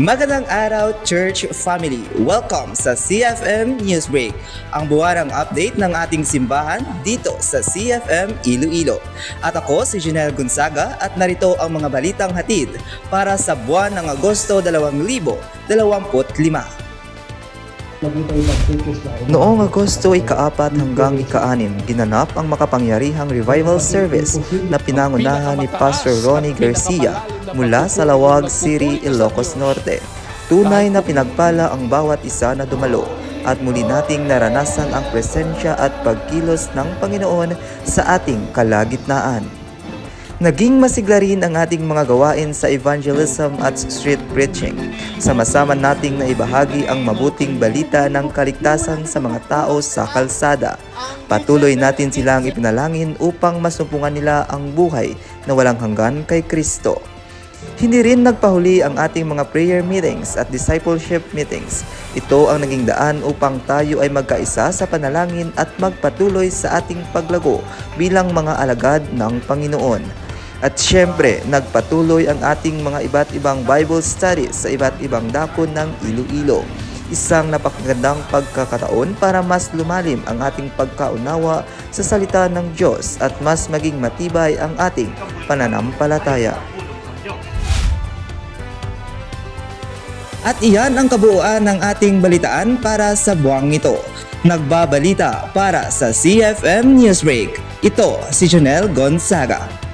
Magandang araw, church family! Welcome sa CFM Newsbreak, ang buwarang update ng ating simbahan dito sa CFM Iloilo. At ako si Janelle Gonzaga at narito ang mga balitang hatid para sa buwan ng Agosto 2025. Noong Agosto ika-4 hanggang ika-6, ginanap ang makapangyarihang revival service na pinangunahan ni Pastor Ronnie Garcia mula sa Lawag City, Ilocos Norte. Tunay na pinagpala ang bawat isa na dumalo at muli nating naranasan ang presensya at pagkilos ng Panginoon sa ating kalagitnaan. Naging masigla rin ang ating mga gawain sa evangelism at street preaching. Sama-sama nating naibahagi ang mabuting balita ng kaligtasan sa mga tao sa kalsada. Patuloy natin silang ipinalangin upang masumpungan nila ang buhay na walang hanggan kay Kristo. Hindi rin nagpahuli ang ating mga prayer meetings at discipleship meetings. Ito ang naging daan upang tayo ay magkaisa sa panalangin at magpatuloy sa ating paglago bilang mga alagad ng Panginoon. At syempre, nagpatuloy ang ating mga iba't ibang Bible studies sa iba't ibang dako ng Iloilo. Isang napakagandang pagkakataon para mas lumalim ang ating pagkaunawa sa salita ng Diyos at mas maging matibay ang ating pananampalataya. At iyan ang kabuuan ng ating balitaan para sa buwang ito. Nagbabalita para sa CFM Newsbreak. Ito si Janelle Gonzaga.